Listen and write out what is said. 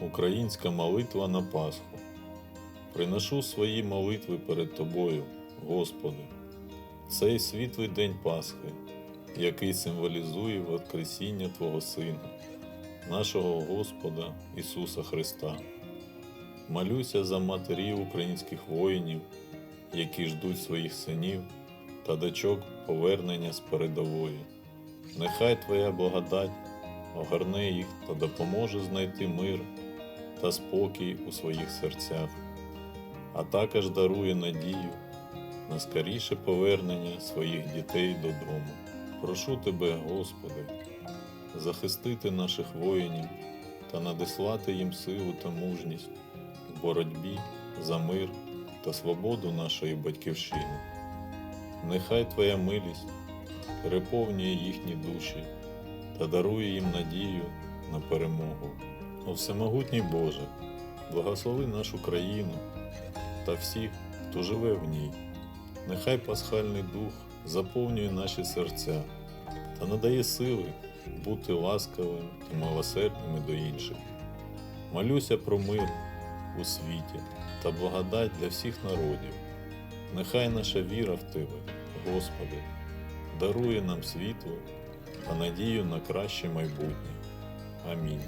Українська молитва на Пасху. Приношу свої молитви перед Тобою, Господи, цей світлий день Пасхи, який символізує Воскресіння Твого Сина, нашого Господа Ісуса Христа. Молюся за матерів українських воїнів, які ждуть своїх синів та дочок повернення з передової. Нехай Твоя благодать огорне їх та допоможе знайти мир та спокій у своїх серцях, а також дарує надію на скоріше повернення своїх дітей додому. Прошу Тебе, Господи, захистити наших воїнів та надіслати їм силу та мужність в боротьбі за мир та свободу нашої батьківщини. Нехай Твоя милість переповнює їхні душі та дарує їм надію на перемогу. О всемогутній Боже, благослови нашу країну та всіх, хто живе в ній. Нехай пасхальний дух заповнює наші серця та надає сили бути ласкавими і милосердними до інших. Молюся про мир у світі та благодать для всіх народів. Нехай наша віра в Тебе, Господи, дарує нам світло та надію на краще майбутнє. Амінь.